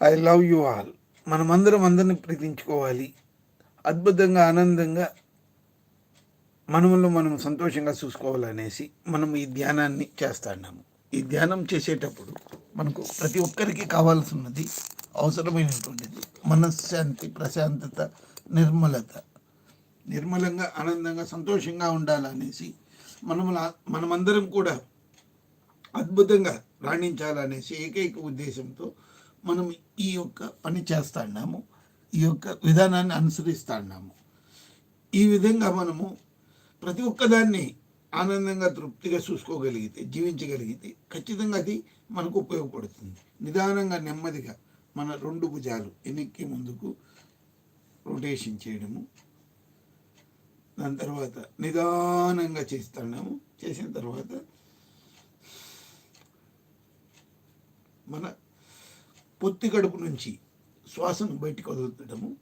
I love you all. మనమందరం అందరిని ప్రీతించుకోవాలి. అద్భుతంగా ఆనందంగా మనములో మనం సంతోషంగా చూసుకోవాలనేసి మనం ఈ ధ్యానాన్ని చేస్తున్నాము. ఈ ధ్యానం చేసేటప్పుడు మనకు ప్రతి ఒక్కరికి కావాల్సినది అవసరమైనటువంటిది. మనశ్శాంతి ప్రశాంతత నిర్మలత. నిర్మలంగా ఆనందంగా సంతోషంగా ఉండాలనేసి మనము మనమందరం కూడా అద్భుతంగా రాణించాలనేసి ఏకైక ఉద్దేశంతో మనం ఈ యొక్క పని చేస్తున్నాము ఈ యొక్క విధానాన్ని అనుసరిస్తున్నాము ఈ విధంగా మనము ప్రతి ఒక్కదాన్ని ఆనందంగా తృప్తిగా చూసుకోగలిగితే జీవించగలిగితే ఖచ్చితంగా అది మనకు ఉపయోగపడుతుంది. నిదానంగా నెమ్మదిగా మన రెండు భుజాలు వెనక్కి ముందుకు రొటేషన్ చేయడము. దాని తర్వాత నిదానంగా చేస్తున్నాము చేసిన తర్వాత మన పొత్తి కడుపు నుంచి శ్వాసను బయటికి వదులుతడము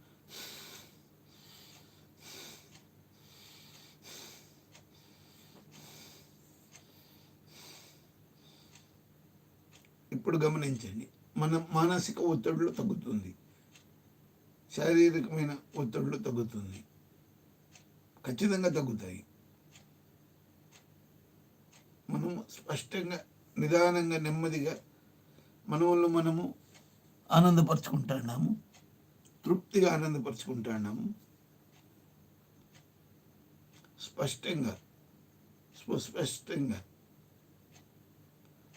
ఇప్పుడు గమనించండి మన మానసిక ఒత్తిడులు తగ్గుతుంది. శారీరకమైన ఒత్తిడులు తగ్గుతుంది. ఖచ్చితంగా తగ్గుతాయి. మనం స్పష్టంగా నిదానంగా నెమ్మదిగా మనవల్లో మనము ఆనందపరుచుకుంటున్నాము తృప్తిగా ఆనందపరుచుకుంటున్నాము స్పష్టంగా సుస్పష్టంగా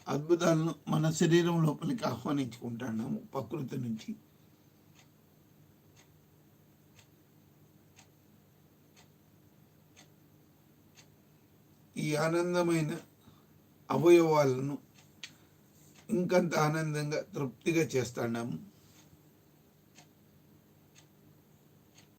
అద్భుతాలను మన శరీరం లోపలికి ఆహ్వానించుకుంటున్నాము ప్రకృతి నుంచి. ఈ ఆనందమైన అవయవాలను ఇంకంత ఆనందంగా తృప్తిగా చేస్తున్నాము